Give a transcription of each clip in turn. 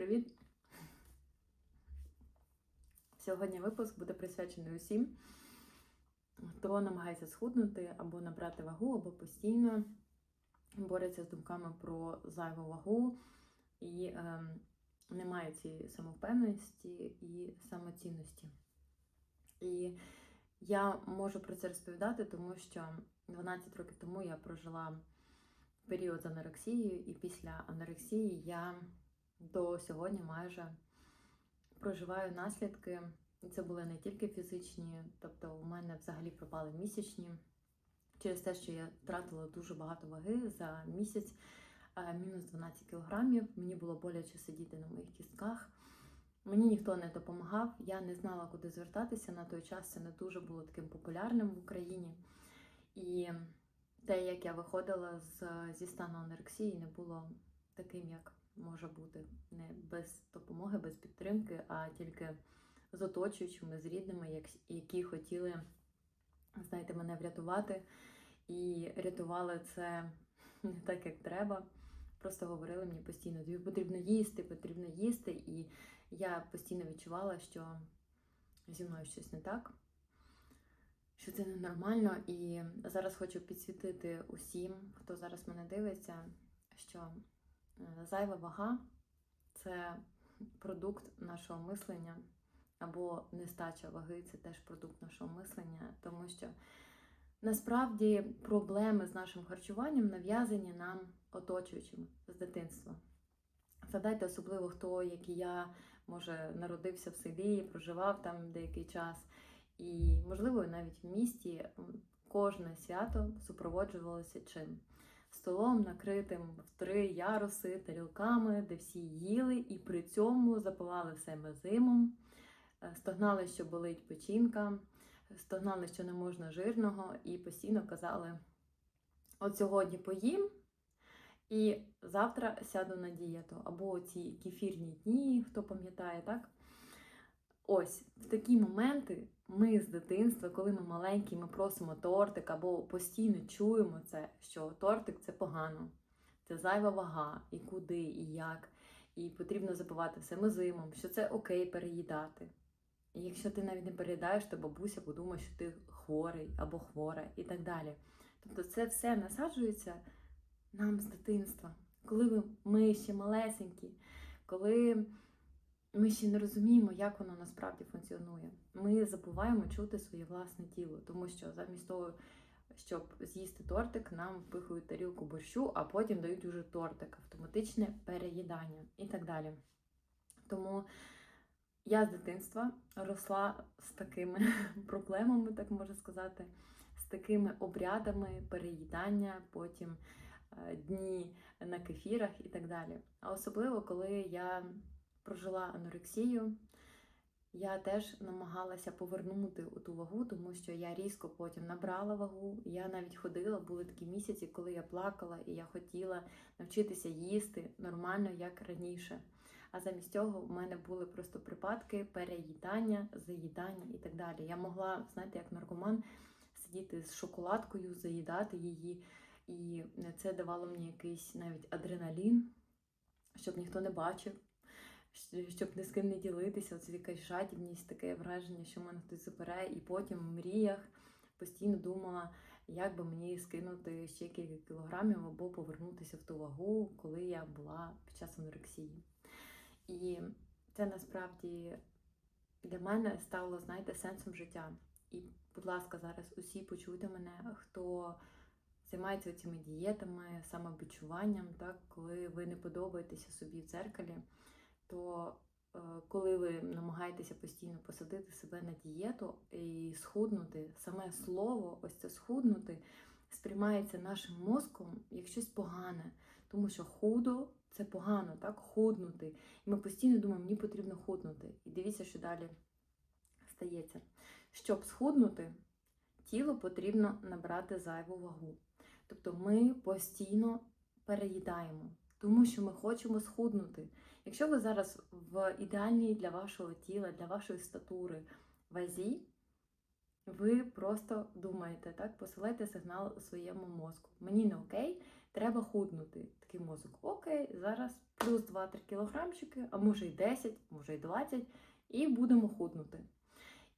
Привіт! Сьогодні випуск буде присвячений усім, хто намагається схуднути або набрати вагу, або постійно бореться з думками про зайву вагу і е, не має цієї самовпевненості і самоцінності. І я можу про це розповідати, тому що 12 років тому я прожила період з анорексією, і після анорексії я до сьогодні майже проживаю наслідки. І це були не тільки фізичні, тобто у мене взагалі пропали місячні через те, що я втратила дуже багато ваги за місяць, е, мінус 12 кілограмів. Мені було боляче сидіти на моїх кістках. Мені ніхто не допомагав, я не знала, куди звертатися. На той час це не дуже було таким популярним в Україні. І те, як я виходила з, зі стану анорексії, не було таким, як може бути не без допомоги, без підтримки, а тільки з оточуючими, з рідними, які хотіли, знаєте, мене врятувати. І рятували це не так, як треба. Просто говорили мені постійно, тобі потрібно їсти, потрібно їсти. І я постійно відчувала, що зі мною щось не так, що це ненормально. І зараз хочу підсвітити усім, хто зараз мене дивиться, що зайва вага це продукт нашого мислення, або нестача ваги це теж продукт нашого мислення, тому що насправді проблеми з нашим харчуванням нав'язані нам оточуючим з дитинства. Згадайте, особливо хто, як і я, може, народився в селі, проживав там деякий час. І, можливо, навіть в місті кожне свято супроводжувалося чим? Столом, накритим в три яруси, тарілками, де всі їли, і при цьому запивали все мезимом, е, стогнали, що болить печінка, стогнали, що не можна жирного, і постійно казали: от сьогодні поїм, і завтра сяду на дієту. Або ці кефірні дні, хто пам'ятає, так? Ось в такі моменти ми з дитинства, коли ми маленькі, ми просимо тортик, або постійно чуємо це, що тортик це погано, це зайва вага, і куди, і як, і потрібно запивати все мезимом, що це окей переїдати. І якщо ти навіть не переїдаєш, то бабуся подумає, що ти хворий або хвора, і так далі. Тобто це все насаджується нам з дитинства, коли ми ще малесенькі, коли ми ще не розуміємо, як воно насправді функціонує. Ми забуваємо чути своє власне тіло, тому що замість того, щоб з'їсти тортик, нам впихують тарілку борщу, а потім дають уже тортик, автоматичне переїдання і так далі. Тому я з дитинства росла з такими проблемами, так можна сказати, з такими обрядами переїдання, потім е, дні на кефірах і так далі. А особливо, коли я прожила анорексію, я теж намагалася повернути ту вагу, тому що я різко потім набрала вагу. Я навіть ходила, були такі місяці, коли я плакала і я хотіла навчитися їсти нормально, як раніше. А замість цього в мене були просто припадки переїдання, заїдання і так далі. Я могла, знаєте, як наркоман сидіти з шоколадкою, заїдати її, і це давало мені якийсь навіть адреналін, щоб ніхто не бачив, щоб ні з ким не ділитися. Оце якась жадібність, таке враження, що мене хтось забирає, і потім в мріях постійно думала, як би мені скинути ще кілька кілограмів або повернутися в ту вагу, коли я була під час анорексії. І це насправді для мене стало, знаєте, сенсом життя. І, будь ласка, зараз усі почуйте мене, хто займається цими дієтами, самобічуванням, так, коли ви не подобаєтеся собі в дзеркалі, то е, коли ви намагаєтеся постійно посадити себе на дієту і схуднути, саме слово, ось це схуднути, сприймається нашим мозком як щось погане, тому що худо це погано, так, худнути. І ми постійно думаємо, мені потрібно худнути. І дивіться, що далі стається. Щоб схуднути, тілу потрібно набрати зайву вагу. Тобто ми постійно переїдаємо, тому що ми хочемо схуднути. Якщо ви зараз в ідеальній для вашого тіла, для вашої статури вазі, ви просто думаєте, так, посилаєте сигнал своєму мозку. Мені не окей, треба худнути. Такий мозок, окей, зараз плюс 2-3 кілограмчики, а може й 10, може й 20, і будемо худнути.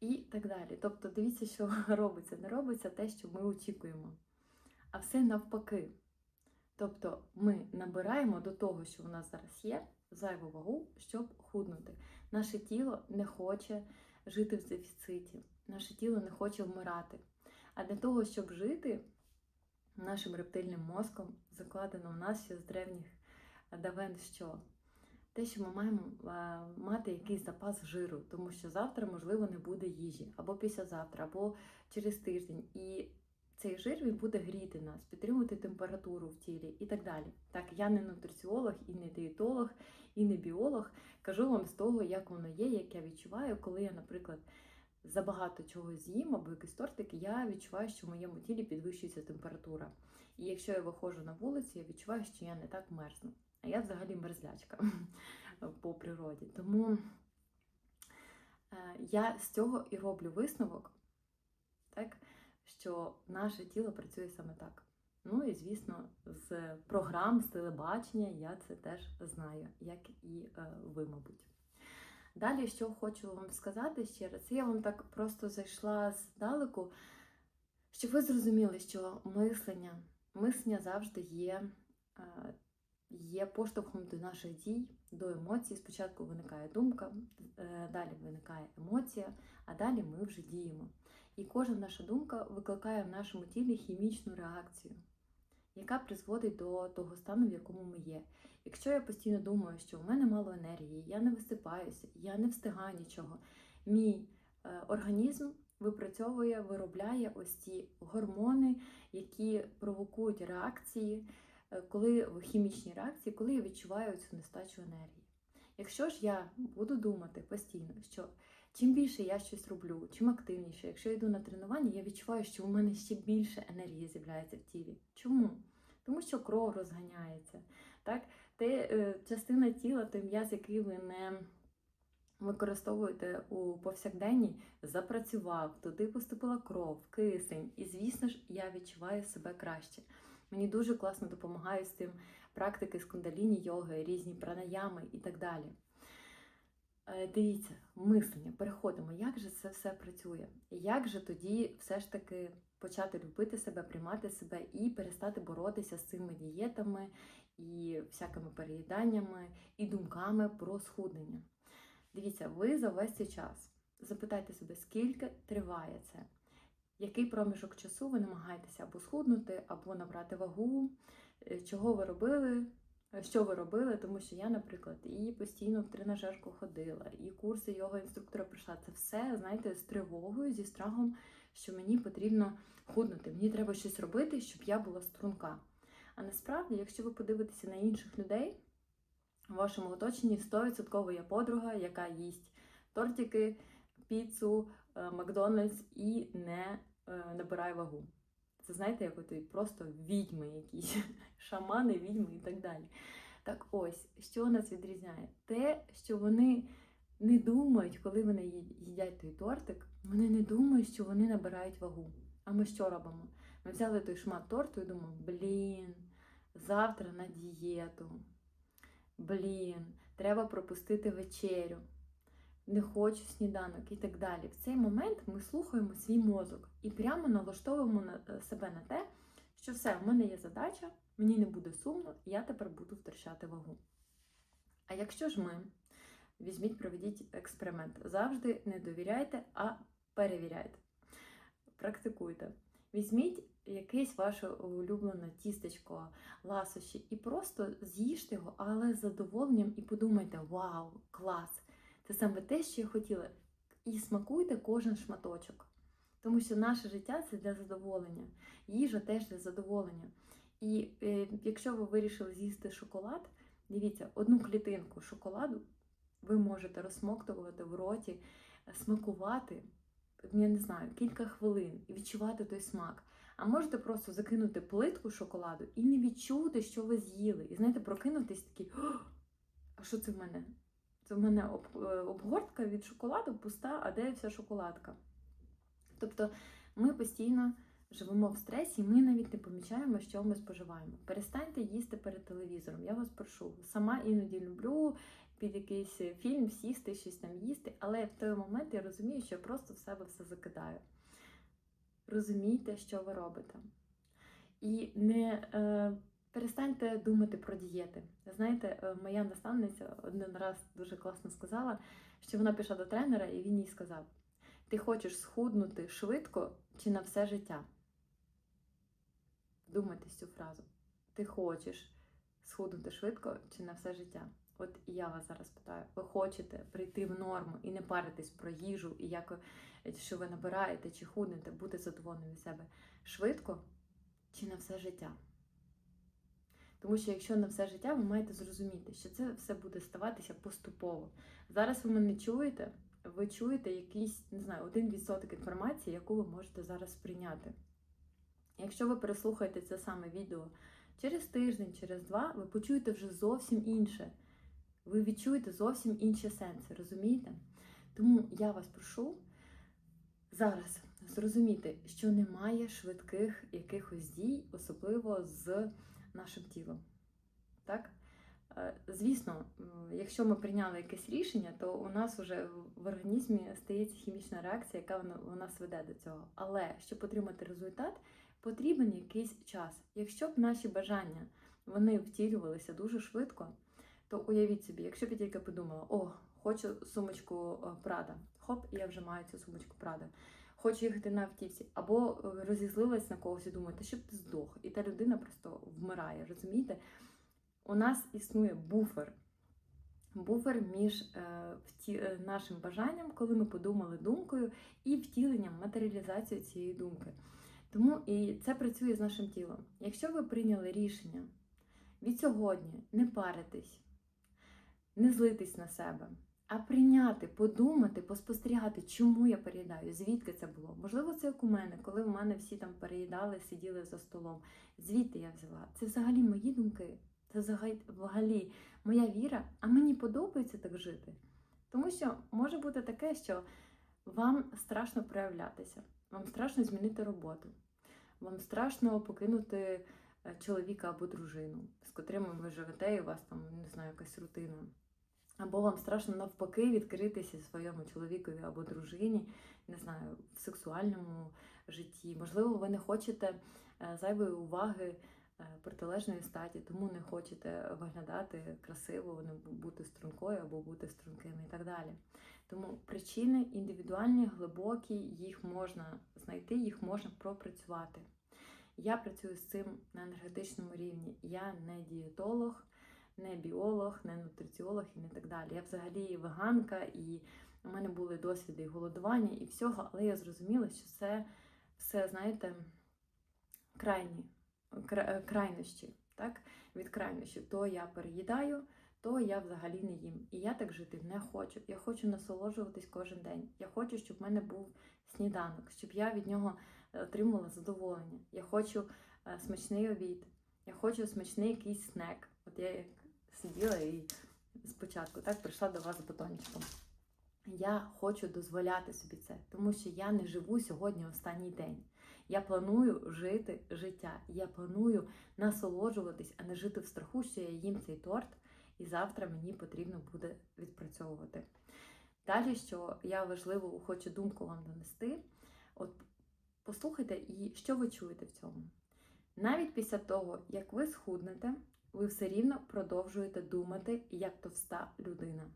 І так далі. Тобто, дивіться, що робиться. Не робиться те, що ми очікуємо. А все навпаки. Тобто ми набираємо до того, що в нас зараз є, зайву вагу, щоб худнути. Наше тіло не хоче жити в дефіциті, наше тіло не хоче вмирати. А для того, щоб жити нашим рептильним мозком, закладено в нас ще з древніх давен, що те, що ми маємо а, мати якийсь запас жиру, тому що завтра, можливо, не буде їжі, або післязавтра, або через тиждень. І цей жир він буде гріти нас, підтримувати температуру в тілі і так далі. Так, я не нутриціолог і не дієтолог, і не біолог. Кажу вам з того, як воно є, як я відчуваю, коли я, наприклад, забагато чого з'їм або якийсь тортик, я відчуваю, що в моєму тілі підвищується температура. І якщо я виходжу на вулицю, я відчуваю, що я не так мерзну. А я взагалі мерзлячка по природі. Тому е, я з цього і роблю висновок, так, що наше тіло працює саме так. Ну і, звісно, з програм, з телебачення я це теж знаю, як і е, ви, мабуть. Далі, що хочу вам сказати ще раз, я вам так просто зайшла здалеку, щоб ви зрозуміли, що мислення, мислення завжди є, е, є поштовхом до наших дій, до емоцій. Спочатку виникає думка, е, далі виникає емоція, а далі ми вже діємо. І кожна наша думка викликає в нашому тілі хімічну реакцію, яка призводить до того стану, в якому ми є. Якщо я постійно думаю, що у мене мало енергії, я не висипаюся, я не встигаю нічого, мій е, організм випрацьовує, виробляє ось ці гормони, які провокують реакції, е, коли хімічні реакції, коли я відчуваю цю нестачу енергії. Якщо ж я буду думати постійно, що чим більше я щось роблю, чим активніше, якщо я йду на тренування, я відчуваю, що у мене ще більше енергії з'являється в тілі. Чому? Тому що кров розганяється. Так? Те, е, частина тіла, той м'яз, який ви не використовуєте у повсякденні, запрацював, туди поступила кров, кисень. І, звісно ж, я відчуваю себе краще. Мені дуже класно допомагають з цим практики з кундаліні йоги, різні пранаями і так далі. Е, Дивіться, мислення, переходимо, як же це все працює? Як же тоді все ж таки почати любити себе, приймати себе і перестати боротися з цими дієтами і всякими переїданнями і думками про схуднення? Дивіться, ви за весь цей час запитайте себе, скільки триває це? Який проміжок часу ви намагаєтеся або схуднути, або набрати вагу, Е, чого ви робили, що ви робили, тому що я, наприклад, і постійно в тренажерку ходила, і курси його інструктора прийшла. Це все, знаєте, з тривогою, зі страхом, що мені потрібно худнути. Мені треба щось робити, щоб я була струнка. А насправді, якщо ви подивитеся на інших людей, в вашому оточенні 100% є подруга, яка їсть тортики, піцу, е, Макдональдс і не е, набирає вагу. Це знаєте, як от просто відьми якісь, шамани, відьми і так далі. Так ось, що нас відрізняє? Те, що вони не думають, коли вони їдять той тортик, вони не думають, що вони набирають вагу. А ми що робимо? Ми взяли той шмат торту і думаємо, блін, завтра на дієту. Блін, треба пропустити вечерю. Не хочу сніданок і так далі. В цей момент ми слухаємо свій мозок і прямо налаштовуємо е, себе на те, що все, в мене є задача, мені не буде сумно, і я тепер буду втрачати вагу. А якщо ж ми візьміть, проведіть експеримент, завжди не довіряйте, а перевіряйте. Практикуйте. Візьміть якесь ваше улюблене тістечко, ласощі, і просто з'їжте його, але з задоволенням, і подумайте: вау, клас! Це саме те, що я хотіла. І смакуйте кожен шматочок. Тому що наше життя це для задоволення, їжа теж для задоволення. І е, якщо ви вирішили з'їсти шоколад, дивіться, одну клітинку шоколаду ви можете розсмоктувати в роті, смакувати, я не знаю, кілька хвилин і відчувати той смак. А можете просто закинути плитку шоколаду і не відчути, що ви з'їли. І знаєте, прокинутись такий, а що це в мене? Це в мене е, обгортка від шоколаду пуста, а де вся шоколадка? Тобто ми постійно живемо в стресі, і ми навіть не помічаємо, що ми споживаємо. Перестаньте їсти перед телевізором. Я вас прошу. Сама іноді люблю під якийсь фільм сісти, щось там їсти, але в той момент я розумію, що я просто в себе все закидаю. Розумійте, що ви робите. І не е, перестаньте думати про дієти. Знаєте, е, моя наставниця один раз дуже класно сказала, що вона пішла до тренера, і він їй сказав: Ти хочеш схуднути швидко чи на все життя? Вдумайтесь цю фразу. Ти хочеш схуднути швидко чи на все життя? От і я вас зараз питаю: ви хочете прийти в норму і не паритись про їжу, і як що ви набираєте чи худнете, бути задоволеним від себе швидко чи на все життя? Тому що якщо на все життя, ви маєте зрозуміти, що це все буде ставатися поступово. Зараз ви мене чуєте, ви чуєте якийсь, не знаю, один відсоток інформації, яку ви можете зараз прийняти. Якщо ви переслухаєте це саме відео через тиждень, через два, ви почуєте вже зовсім інше. Ви відчуєте зовсім інші сенси, розумієте? Тому я вас прошу зараз зрозуміти, що немає швидких якихось дій, особливо з нашим тілом. Так? Е, Звісно, якщо ми прийняли якесь рішення, то у нас вже в організмі стається хімічна реакція, яка вона- веде до цього. Але щоб отримати результат, потрібен якийсь час. Якщо б наші бажання вони втілювалися дуже швидко, то уявіть собі, якщо б я тільки подумала, о, хочу сумочку е, Прада, хоп, і я вже маю цю сумочку Прада. Хочу їхати на автівці, або е, розізлилась на когось і думаю, та щоб ти здох, і та людина просто вмирає. Розумієте? У нас існує буфер. Буфер між е, вті, е, нашим бажанням, коли ми подумали думкою, і втіленням, матеріалізацією цієї думки. Тому і це працює з нашим тілом. Якщо ви прийняли рішення від сьогодні не паритись, не злитись на себе, а прийняти, подумати, поспостерігати, чому я переїдаю, звідки це було. Можливо, це як у мене, коли в мене всі там переїдали, сиділи за столом. Звідти я взяла. Це взагалі мої думки, це взагалі- моя віра, а мені подобається так жити. Тому що може бути таке, що вам страшно проявлятися, вам страшно змінити роботу, вам страшно покинути е, чоловіка або дружину, з котрими ви живете, і у вас там, не знаю, якась рутина. Або вам страшно навпаки відкритися своєму чоловікові або дружині, не знаю, в сексуальному житті. Можливо, ви не хочете е, зайвої уваги е, протилежної статі, тому не хочете виглядати красиво, не бути стрункою або бути струнким і так далі. Тому причини індивідуальні, глибокі, їх можна знайти, їх можна пропрацювати. Я працюю з цим на енергетичному рівні. Я не дієтолог, не біолог, не нутриціолог і не так далі. Я взагалі веганка, і у мене були досвіди і голодування і всього, але я зрозуміла, що це все, знаєте, крайні, кра- крайнощі, так? Від крайнощів. То я переїдаю, то я взагалі не їм. І я так жити не хочу. Я хочу насолоджуватись кожен день. Я хочу, щоб в мене був сніданок, щоб я від нього е, отримувала задоволення. Я хочу е, смачний обід, я хочу смачний якийсь снек. От я як сиділа і спочатку так прийшла до вас з батончиком. Я хочу дозволяти собі це, тому що я не живу сьогодні останній день. Я планую жити життя. Я планую насолоджуватись, а не жити в страху, що я їм цей торт, і завтра мені потрібно буде відпрацьовувати. Далі, що я важливо хочу думку вам донести, от послухайте, і що ви чуєте в цьому. Навіть після того, як ви схуднете, ви все рівно продовжуєте думати як товста людина.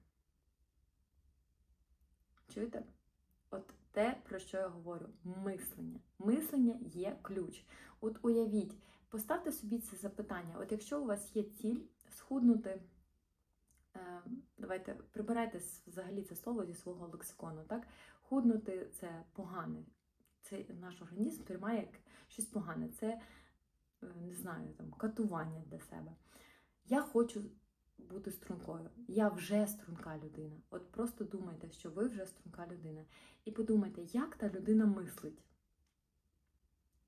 Чуєте? От те, про що я говорю, мислення. Мислення є ключ. От уявіть, поставте собі це запитання. От якщо у вас є ціль схуднути, е, давайте прибирайте взагалі це слово зі свого лексикону, так? Худнути це погане. Це наш організм сприймає як щось погане. Це, не знаю, там, катування для себе. Я хочу бути стрункою. Я вже струнка людина. От просто думайте, що ви вже струнка людина. І подумайте, як та людина мислить.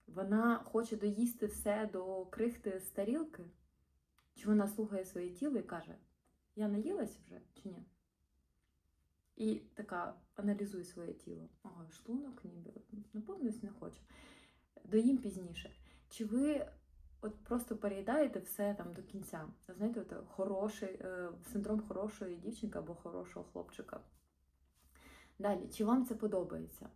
Вона хоче доїсти все до крихти з тарілки? Чи вона слухає своє тіло і каже, я наїлась вже чи ні? І така аналізує своє тіло. Ага, шлунок ніби наповнюсь не хочу. доїм пізніше. Чи ви от просто переїдаєте все там до кінця? Знаєте, от хороший е, синдром хорошої дівчинки або хорошого хлопчика. Далі, чи вам це подобається?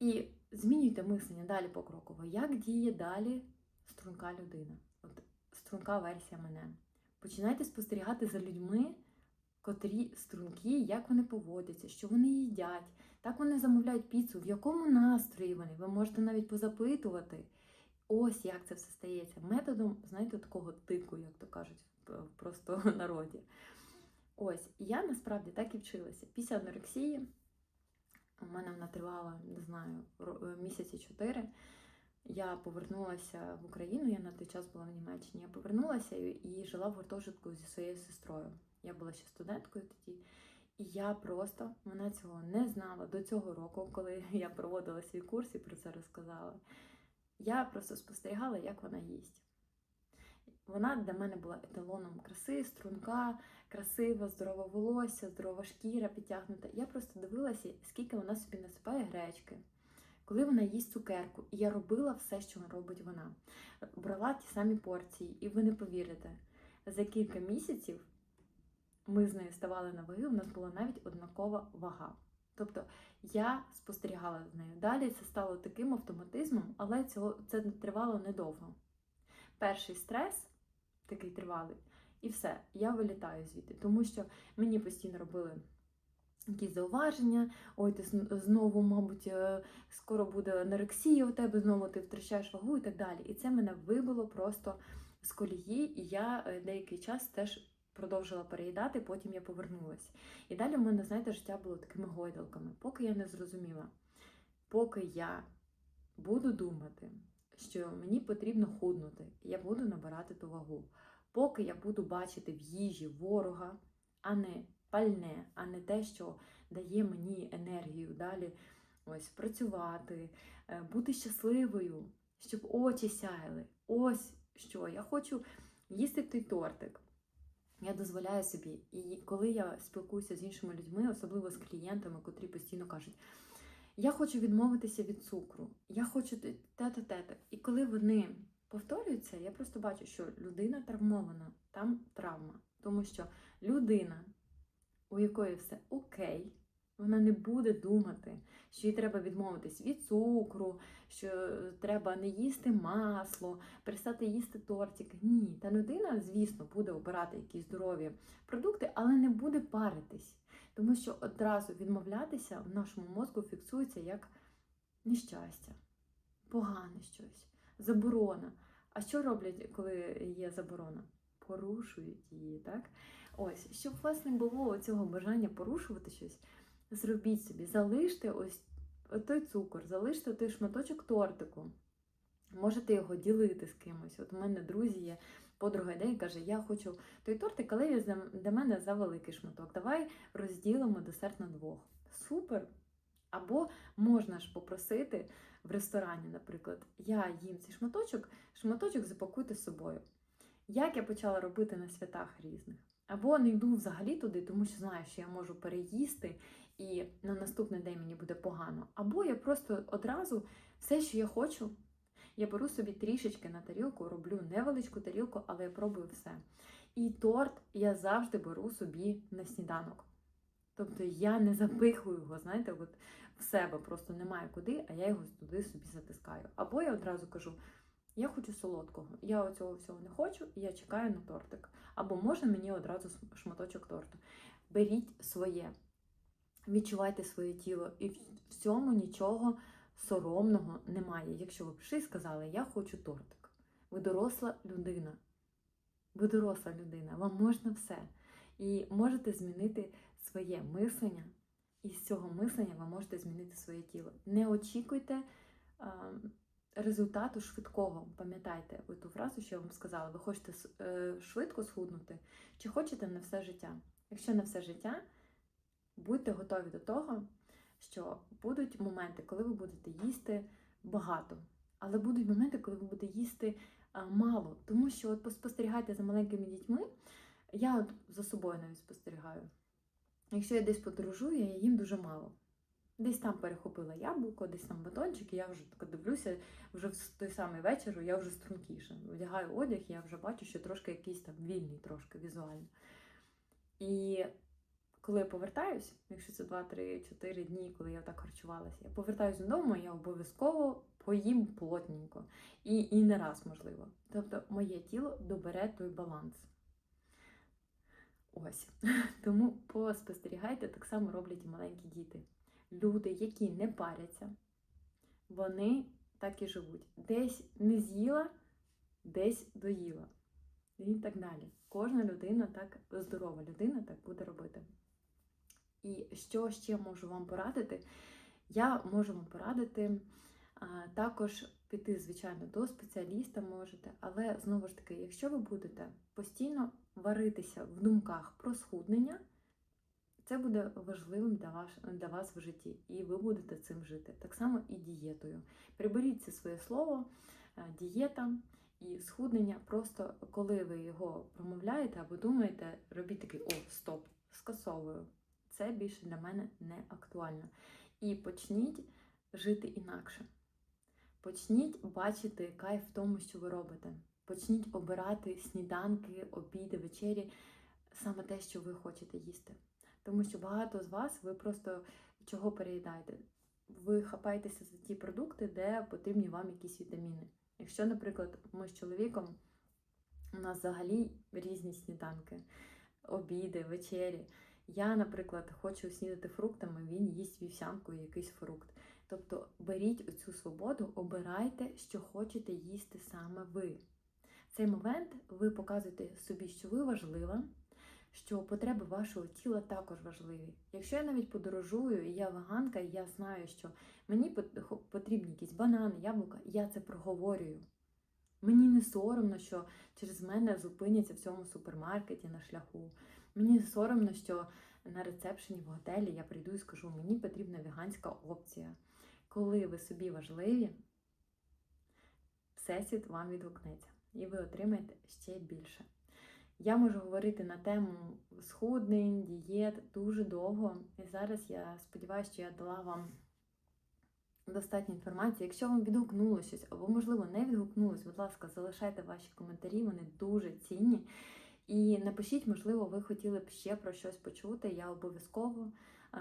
І змінюйте мислення далі покроково. Як діє далі струнка людина? От струнка версія мене. Починайте спостерігати за людьми, котрі струнки, як вони поводяться, що вони їдять, так вони замовляють піцу, в якому настрої вони. Ви можете навіть позапитувати. Ось як це все стається. Методом, знаєте, такого тику, як то кажуть, в просто народі. Ось, я насправді так і вчилася. Після анорексії у мене вона тривала, не знаю, місяці чотири. Я повернулася в Україну, я на той час була в Німеччині. Я повернулася і жила в гуртожитку зі своєю сестрою. Я була ще студенткою тоді. І я просто вона цього не знала до цього року, коли я проводила свій курс і про це розказала. Я просто спостерігала, як вона їсть. Вона для мене була еталоном краси, струнка, красива, здорова волосся, здорова шкіра підтягнута. Я просто дивилася, скільки вона собі насипає гречки, коли вона їсть цукерку. І я робила все, що робить вона. Брала ті самі порції, і ви не повірите, за кілька місяців ми з нею ставали на ваги, у нас була навіть однакова вага. Тобто я спостерігала з нею. Далі це стало таким автоматизмом, але цього це тривало недовго. Перший стрес, такий тривалий, і все, я вилітаю звідти, тому що мені постійно робили якісь зауваження, ой, ти знову, мабуть, е, скоро буде анорексія у тебе, знову ти втрачаєш вагу і так далі. І це мене вибило просто з колії, і я е, деякий час теж продовжила переїдати, потім я повернулася. І далі в мене, знаєте, життя було такими гойдалками, поки я не зрозуміла, поки я буду думати, що мені потрібно худнути, я буду набирати ту вагу. Поки я буду бачити в їжі ворога, а не пальне, а не те, що дає мені енергію далі ось працювати, е, бути щасливою, щоб очі сяяли. Ось що я хочу їсти той тортик. Я дозволяю собі. І коли я спілкуюся з іншими людьми, особливо з клієнтами, котрі постійно кажуть, я хочу відмовитися від цукру, я хочу те-те, те-те. І коли вони повторюються, я просто бачу, що людина травмована, там травма. Тому що людина, у якої все окей, вона не буде думати, що їй треба відмовитись від цукру, що треба не їсти масло, перестати їсти тортики. Ні, та людина, звісно, буде обирати якісь здорові продукти, але не буде паритись. Тому що одразу відмовлятися в нашому мозку фіксується як нещастя, погане щось, заборона. А що роблять, коли є заборона? Порушують її, так? Ось, щоб у вас не було цього бажання порушувати щось, зробіть собі, залиште ось той цукор, залиште той шматочок тортику. Можете його ділити з кимось. От у мене друзі є, подруга йде і каже, я хочу той тортик, але він для мене за великий шматок. Давай розділимо десерт на двох. Супер! Або можна ж попросити в ресторані, наприклад, я їм цей шматочок, шматочок запакуйте з собою. Як я почала робити на святах різних. Або не йду взагалі туди, тому що знаю, що я можу переїсти і на наступний день мені буде погано. Або я просто одразу все, що я хочу, я беру собі трішечки на тарілку, роблю невеличку тарілку, але я пробую все. І торт я завжди беру собі на сніданок. Тобто я не запихую його, знаєте, от в себе просто немає куди, а я його туди собі затискаю. Або я одразу кажу: я хочу солодкого, я оцього всього не хочу, і я чекаю на тортик. Або можна мені одразу шматочок торту. Беріть своє, відчувайте своє тіло, і в цьому нічого соромного немає. Якщо ви прийшли і сказали, я хочу тортик. Ви доросла людина. Ви доросла людина, вам можна все. І можете змінити своє мислення, і з цього мислення ви можете змінити своє тіло. Не очікуйте а, результату швидкого. Пам'ятайте ви ту фразу, що я вам сказала. Ви хочете е, швидко схуднути, чи хочете на все життя? Якщо на все життя, будьте готові до того, що будуть моменти, коли ви будете їсти багато, але будуть моменти, коли ви будете їсти мало. Тому що от поспостерігайте за маленькими дітьми. Я от за собою навіть спостерігаю. Якщо я десь подорожую, я їм дуже мало. Десь там перехопила яблуко, десь там батончик, і я вже так дивлюся, вже в той самий вечір я вже стрункіша. Вдягаю одяг, я вже бачу, що трошки якийсь там вільний, трошки візуально. І коли я повертаюсь, якщо це 2-3-4 дні, коли я так харчувалася, я повертаюсь додому, я обов'язково поїм плотненько. І, і не раз, можливо. Тобто моє тіло добере той баланс. Ось. Тому поспостерігайте, так само роблять і маленькі діти. Люди, які не паряться, вони так і живуть. Десь не з'їла, десь доїла. І так далі. Кожна людина так, здорова людина так буде робити. І що ще можу вам порадити? Я можу вам порадити також піти, звичайно, до спеціаліста можете, але знову ж таки, якщо ви будете постійно варитися в думках про схуднення, це буде важливим для вас, для вас в житті, і ви будете цим жити. Так само і дієтою. Приберіть це своє слово, дієта і схуднення. Просто коли ви його промовляєте або думаєте, робіть такий о, стоп, скасовую. Це більше для мене не актуально. І почніть жити інакше. Почніть бачити кайф в тому, що ви робите. Почніть обирати сніданки, обіди, вечері, саме те, що ви хочете їсти. Тому що багато з вас ви просто чого переїдаєте? Ви хапаєтеся за ті продукти, де потрібні вам якісь вітаміни. Якщо, наприклад, ми з чоловіком, у нас взагалі різні сніданки, обіди, вечері. Я, наприклад, хочу снідати фруктами, він їсть вівсянку і якийсь фрукт. Тобто беріть оцю свободу, обирайте, що хочете їсти саме ви. В цей момент ви показуєте собі, що ви важлива, що потреби вашого тіла також важливі. Якщо я навіть подорожую, і я веганка, і я знаю, що мені потрібні якісь банани, яблука, я це проговорюю. Мені не соромно, що через мене зупиняться в цьому супермаркеті на шляху. Мені соромно, що на рецепшені в готелі я прийду і скажу, мені потрібна веганська опція. Коли ви собі важливі, всесвіт вам відгукнеться, і ви отримаєте ще більше. Я можу говорити на тему схуднень, дієт дуже довго. І зараз я сподіваюся, що я дала вам достатньо інформації. Якщо вам відгукнуло щось, або, можливо, не відгукнулось, будь ласка, залишайте ваші коментарі, вони дуже цінні. І напишіть, можливо, ви хотіли б ще про щось почути. Я обов'язково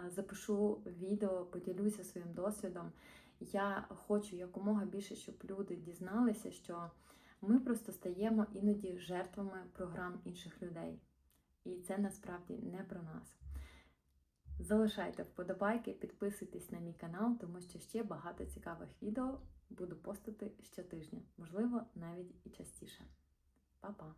запишу відео, поділюся своїм досвідом. Я хочу якомога більше, щоб люди дізналися, що ми просто стаємо іноді жертвами програм інших людей. І це насправді не про нас. Залишайте вподобайки, підписуйтесь на мій канал, тому що ще багато цікавих відео буду постити щотижня, можливо, навіть і частіше. Па-па!